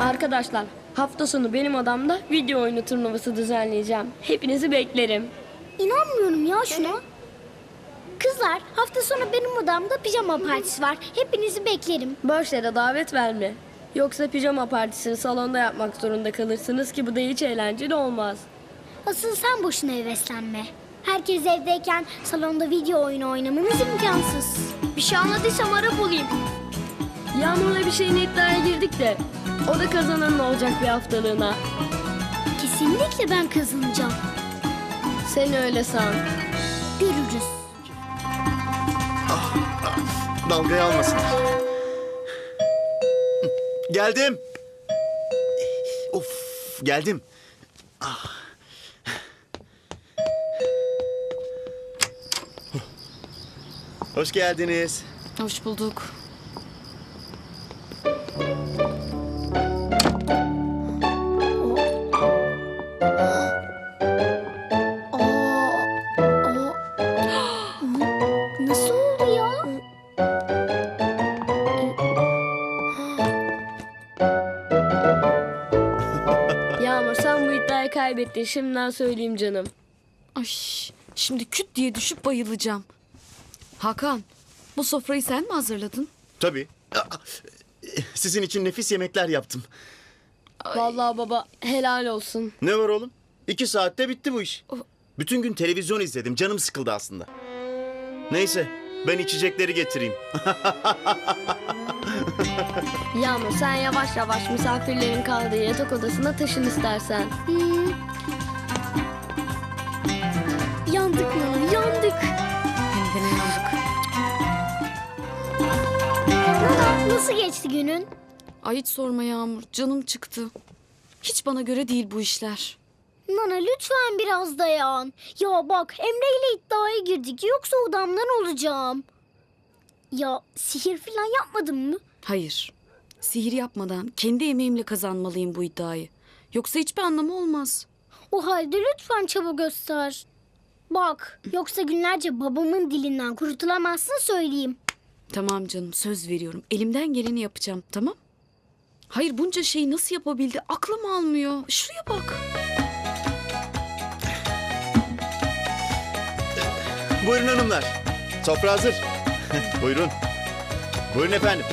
Arkadaşlar hafta sonu benim odamda video oyunu turnuvası düzenleyeceğim. Hepinizi beklerim. İnanmıyorum ya şuna. Kızlar hafta sonu benim odamda pijama partisi var. Hepinizi beklerim. Boş yere davet verme. Yoksa pijama partisini salonda yapmak zorunda kalırsınız ki bu da hiç eğlenceli olmaz. Asıl sen boşuna heveslenme. Herkes evdeyken salonda video oyunu oynamanız imkansız. Bir şey anladıysam ara bulayım. Yağmur'la bir şeyin iddiaya girdik de o da kazananın olacak bir haftalığına. Kesinlikle ben kazanacağım. Sen öyle san. Görürüz. Dalgayı almasın. Geldim. Of geldim. Ah. Hoş geldiniz. Hoş bulduk. Oldu ya? Yağmur sen bu iddiayı kaybettin şimdiden söyleyeyim canım. Ay, şimdi küt diye düşüp bayılacağım. Hakan, bu sofrayı sen mi hazırladın? Tabii. Sizin için nefis yemekler yaptım. Vallahi baba helal olsun. Ne var oğlum? İki saatte bitti bu iş. Bütün gün televizyon izledim. Canım sıkıldı aslında. Neyse ben içecekleri getireyim. Yağmur sen yavaş yavaş misafirlerin kaldığı yatak odasına taşın istersen. Hmm. Yandık mı? Yandık. Hem de ne yandık. Nana nasıl geçti günün? Ay hiç sorma Yağmur, canım çıktı. Hiç bana göre değil bu işler. Nana lütfen biraz dayan. Ya bak Emre ile iddiaya girdik yoksa odamdan olacağım. Ya sihir falan yapmadın mı? Hayır, sihir yapmadan kendi emeğimle kazanmalıyım bu iddiayı. Yoksa hiçbir anlamı olmaz. O halde lütfen çaba göster. Bak yoksa günlerce babamın dilinden kurutulamazsın söyleyeyim. Tamam canım, söz veriyorum. Elimden geleni yapacağım, tamam? Hayır bunca şeyi nasıl yapabildi aklım almıyor. Şuraya bak. Buyurun hanımlar. Sofra hazır. Buyurun. Buyurun efendim.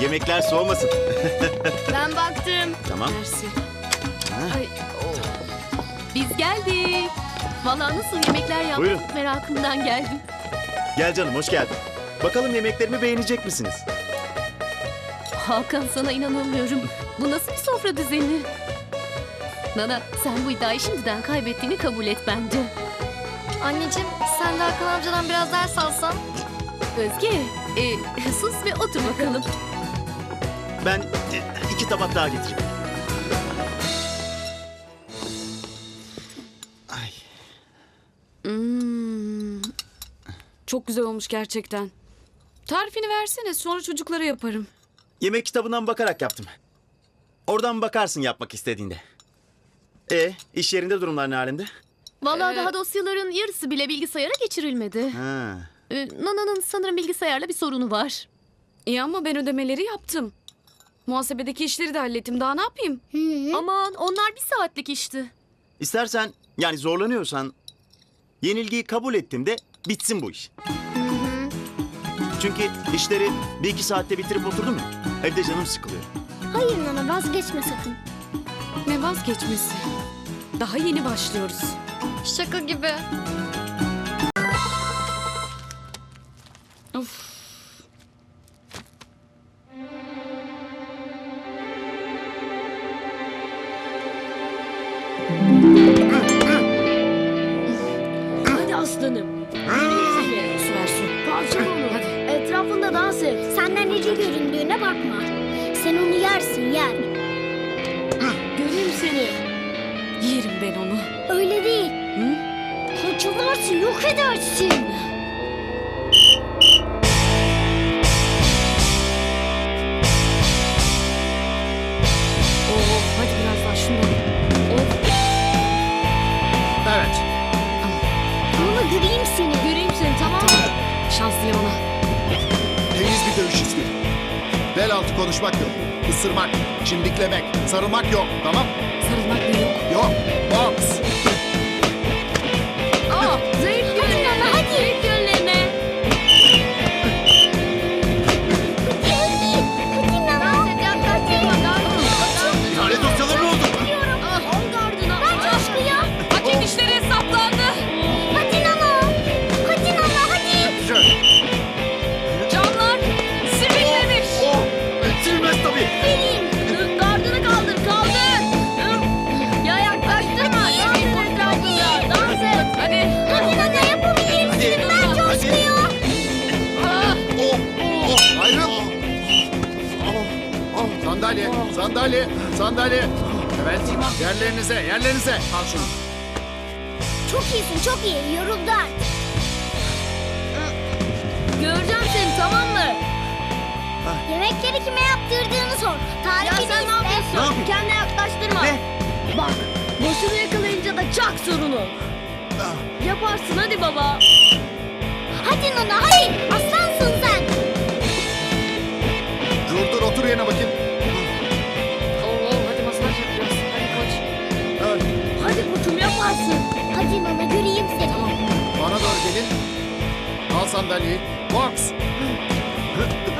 Yemekler soğumasın. Ben baktım. Tamam. Mersi. Ay, o. Biz geldik. Vallahi nasıl yemekler yaptık Buyurun. merakımdan geldim. Gel canım hoş geldin. Bakalım yemeklerimi beğenecek misiniz? Hakan sana inanamıyorum. Bu nasıl bir sofra düzeni? Nana sen bu iddiayı şimdiden kaybettiğini kabul et bence. Anneciğim sen de Hakan amcadan biraz ders alsan. Özge e, sus ve otur bakalım. Ben e, iki tabak daha getireyim. Ay. Hmm. Çok güzel olmuş gerçekten. Tarifini versene sonra çocuklara yaparım. Yemek kitabından bakarak yaptım. Oradan bakarsın yapmak istediğinde. E iş yerinde durumlar ne halinde? Vallahi Ee, daha dosyaların yarısı bile bilgisayara geçirilmedi. Ha. E, Nana'nın sanırım bilgisayarla bir sorunu var. İyi ama ben ödemeleri yaptım. Muhasebedeki işleri de hallettim. Daha ne yapayım? Aman onlar bir saatlik işti. İstersen yani zorlanıyorsan yenilgiyi kabul ettim de bitsin bu iş. Çünkü işleri bir iki saatte bitirip oturdum ya. Evde canım sıkılıyor. Hayır Nana vazgeçme sakın. Ne vazgeçmesi? Daha yeni başlıyoruz. Şaka gibi. Altı konuşmak yok. ısırmak, çimdiklemek, sarılmak yok. Tamam? Sarılmak yok? Yok. Box. Yerlerinize, yerlerinize. Al şunu. Çok iyisin çok iyi. Yoruldu artık. Göreceğim seni tamam mı? Yemekleri kime yaptırdığını sor. Ya Tarifini sen ne iste. yapıyorsun? Ne yapayım? Kendine yaklaştırma. Ne? Bak, boşunu yakalayınca da çak sorunu. Yaparsın hadi baba. Hadi Nana hadi. Aslansın Hadi Nana göreyim seni. bana doğru gelin. Al sandalyeyi. Box.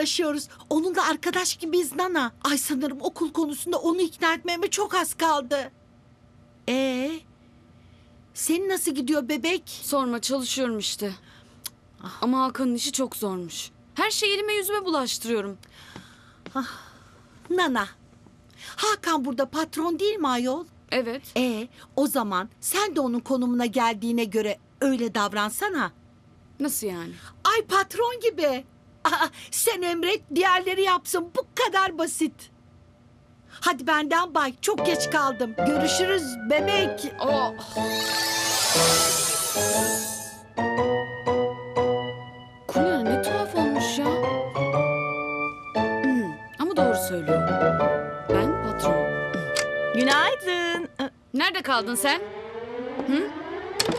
anlaşıyoruz. Onunla arkadaş gibiyiz Nana. Ay sanırım okul konusunda onu ikna etmeme çok az kaldı. Ee, senin nasıl gidiyor bebek? Sorma çalışıyorum işte. Ama Hakan'ın işi çok zormuş. Her şeyi elime yüzüme bulaştırıyorum. Nana. Hakan burada patron değil mi ayol? Evet. Ee, o zaman sen de onun konumuna geldiğine göre öyle davransana. Nasıl yani? Ay patron gibi. Aa, sen emret diğerleri yapsın bu kadar basit. Hadi benden bay çok geç kaldım. Görüşürüz bebek. Oh. Kulina ne tuhaf olmuş ya. Hmm, ama doğru söylüyor. Ben patron. Günaydın. Nerede kaldın sen? Hı?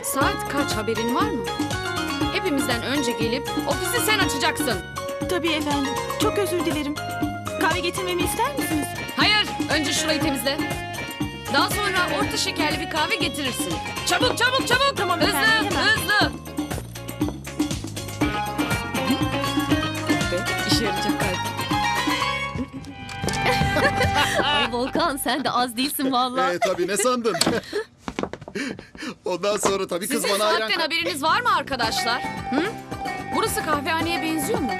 Saat kaç haberin var mı? Hepimizden önce gelip ofisi sen açacaksın. Tabii efendim. Çok özür dilerim. Kahve getirmemi ister misiniz? Hayır, önce şurayı temizle. Daha sonra orta şekerli bir kahve getirirsin. Çabuk, çabuk, çabuk. Tamam hızlı, efendim, hemen. hızlı. İşe yarayacak galiba. Ay Volkan sen de az değilsin vallahi. Ee, tabii ne sandın? Ondan sonra tabii kız Sizin bana hayran. saatten haberiniz var mı arkadaşlar? Hı? Burası kahvehaneye benziyor mu?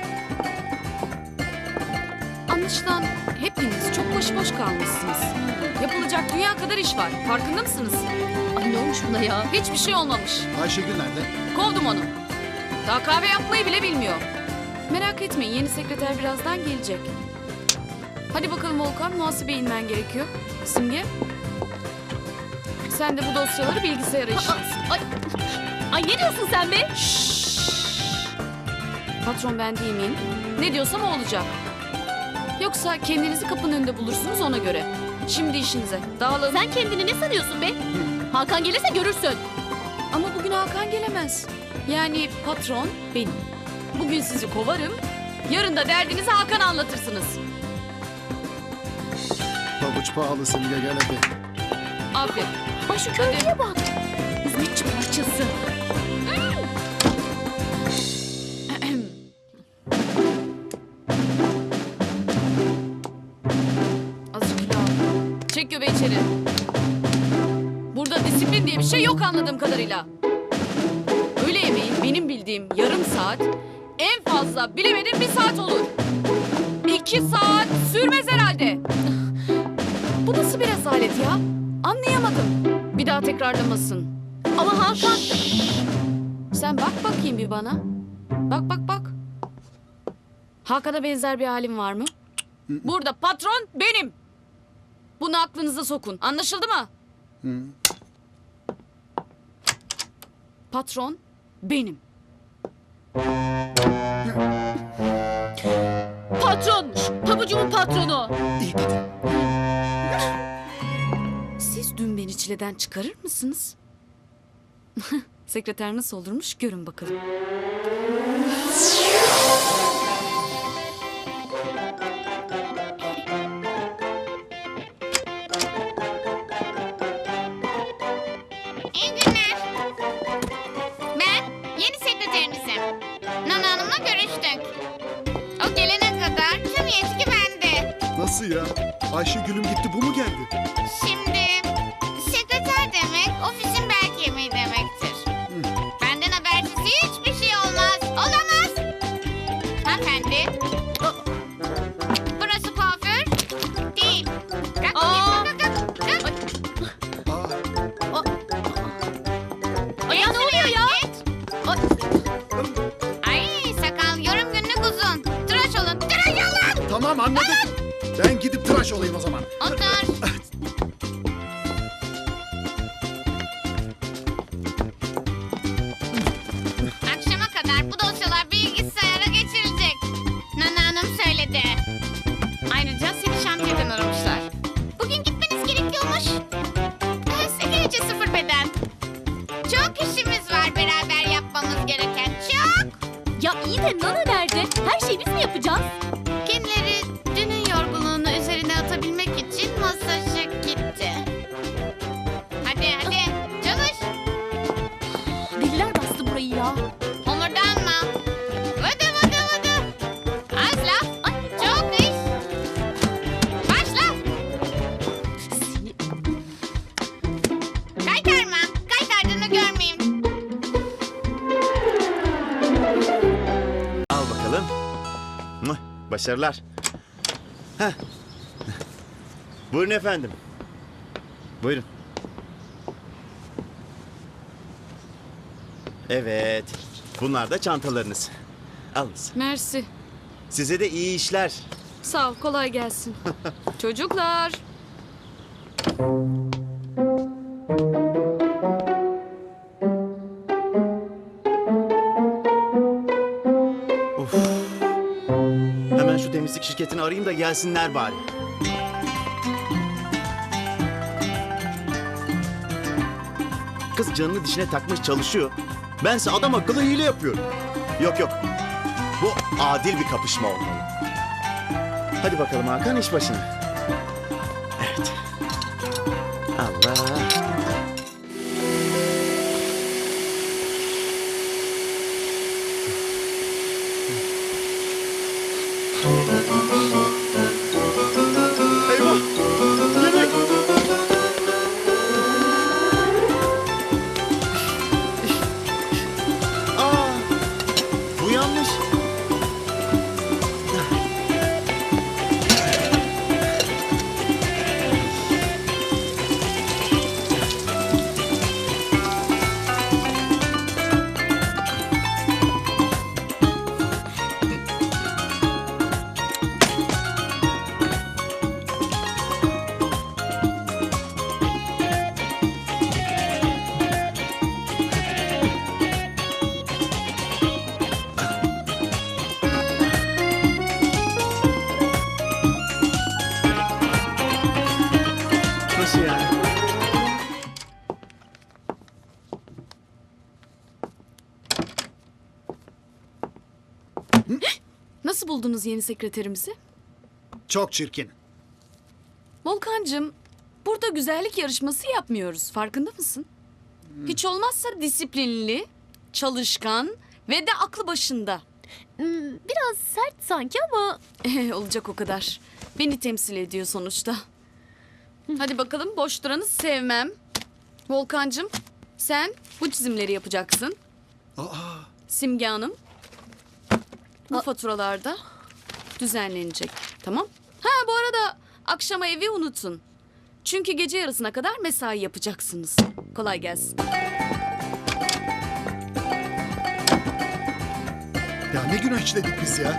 Anlaşılan hepiniz çok başıboş kalmışsınız. Yapılacak dünya kadar iş var. Farkında mısınız? Ay ne olmuş buna ya? Hiçbir şey olmamış. Ayşegül nerede? Kovdum onu. Daha kahve yapmayı bile bilmiyor. Merak etmeyin yeni sekreter birazdan gelecek. Hadi bakalım Volkan muhasebe inmen gerekiyor. Simge. Sen de bu dosyaları bilgisayara işlersin. Ay, ay ne diyorsun sen be? Patron ben değil miyim? Ne diyorsam o olacak. Yoksa kendinizi kapının önünde bulursunuz ona göre. Şimdi işinize. Dağılın. Sen kendini ne sanıyorsun be? Hakan gelirse görürsün. Ama bugün Hakan gelemez. Yani patron benim. Bugün sizi kovarım. Yarın da derdinizi Hakan'a anlatırsınız. Pabuç pahalı Simge gel hadi. Aferin. Ay şu köylüye bak. Hizmetçi parçası. Çek göbeği içeri. Burada disiplin diye bir şey yok anladığım kadarıyla. Öğle yemeği benim bildiğim yarım saat, en fazla bilemedim bir saat olur. İki saat sürmez herhalde. Bu nasıl bir rezalet ya? Anlayamadım. Bir daha tekrarlamasın. Ama Hakan... Sen bak bakayım bir bana. Bak bak bak. Hakan'a benzer bir halim var mı? Burada patron benim. Bunu aklınıza sokun. Anlaşıldı mı? Patron benim. Patronmuş. Pabucumun patronu. İyi dedin. Siz dün beni çileden çıkarır mısınız? Sekreter nasıl olurmuş görün bakalım. İyi günler. Ben yeni sekreterinizim. Nana Hanım'la görüştük. O gelene kadar tüm yetki bende. Nasıl ya? Ayşegül'üm gitti bu mu geldi? Şimdi gidip tıraş olayım o zaman. Otur. Başarılar. Heh. Buyurun efendim. Buyurun. Evet. Bunlar da çantalarınız. Alınız. Mersi. Size de iyi işler. Sağ ol kolay gelsin. Çocuklar. Şirketini arayayım da gelsinler bari. Kız canını dişine takmış çalışıyor. Bense adam akıllı hile yapıyorum. Yok yok. Bu adil bir kapışma olmalı. Hadi bakalım Hakan iş başına. Evet. Nasıl buldunuz yeni sekreterimizi? Çok çirkin. Volkancığım, burada güzellik yarışması yapmıyoruz. Farkında mısın? Hiç olmazsa disiplinli, çalışkan ve de aklı başında. Hmm, Biraz sert sanki ama Olacak o kadar. Beni temsil ediyor sonuçta. Hadi bakalım boş duranı sevmem. Volkancığım, sen bu çizimleri yapacaksın. Simge Hanım, bu faturalarda düzenlenecek. Tamam? Ha bu arada akşama evi unutun. Çünkü gece yarısına kadar mesai yapacaksınız. Kolay gelsin. Ya ne günah işledik biz ya.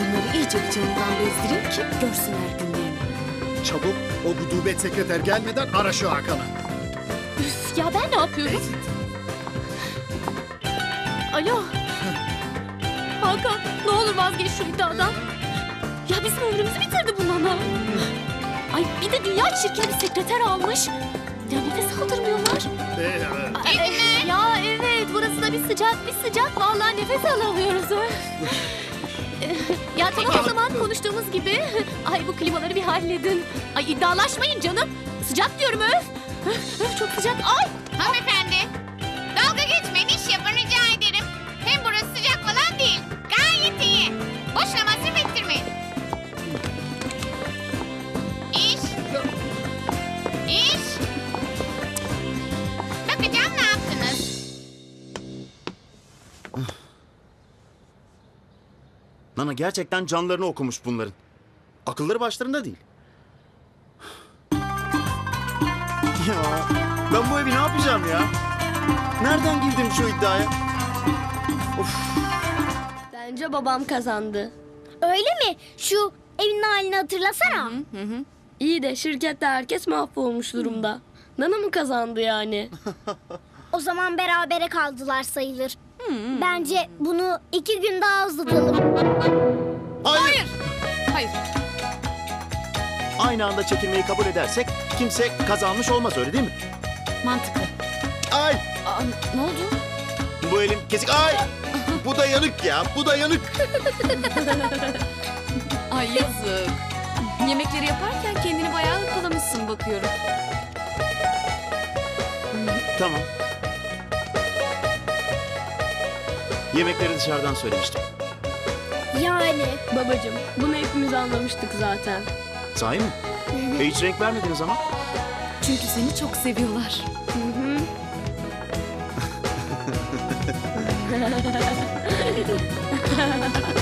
Bunları iyice bir canından bezdireyim ki görsünler günlerini. Çabuk o gudubet sekreter gelmeden ara şu Hakan'ı. üf, ya ben ne yapıyorum? Alo. Hakan ne olur vazgeç şu iddiadan. Ya bizim ömrümüzü bitirdi bu nana. Ay bir de dünya çirkin bir sekreter almış. Ya nefes aldırmıyorlar. Ee, Ay, Ya evet burası da bir sıcak bir sıcak. Vallahi nefes alamıyoruz. ya tamam o zaman konuştuğumuz gibi. Ay bu klimaları bir halledin. Ay iddialaşmayın canım. Sıcak diyorum öf. Öf, çok sıcak. Ay Hanımefendi, Nana gerçekten canlarını okumuş bunların. Akılları başlarında değil. Ya ben bu evi ne yapacağım ya? Nereden girdim şu iddiaya? Bence babam kazandı. Öyle mi? Şu evin halini hatırlasana. İyi de şirkette herkes mahvolmuş durumda. Nana mı kazandı yani? O zaman berabere kaldılar sayılır. Bence bunu iki gün daha uzatalım. Hayır. Hayır. Aynı anda çekilmeyi kabul edersek kimse kazanmış olmaz öyle değil mi? Mantıklı. Ay Aa, ne oldu? bu elim kesik. Ay bu da yanık ya bu da yanık. Ay yazık. Yemekleri yaparken kendini bayağı ıkalamışsın bakıyorum. Tamam. Yemekleri dışarıdan söylemiştim. Yani. Babacım bunu hepimiz anlamıştık zaten. Sahi mi? E hiç renk vermediniz ama. Çünkü seni çok seviyorlar. Hı hı.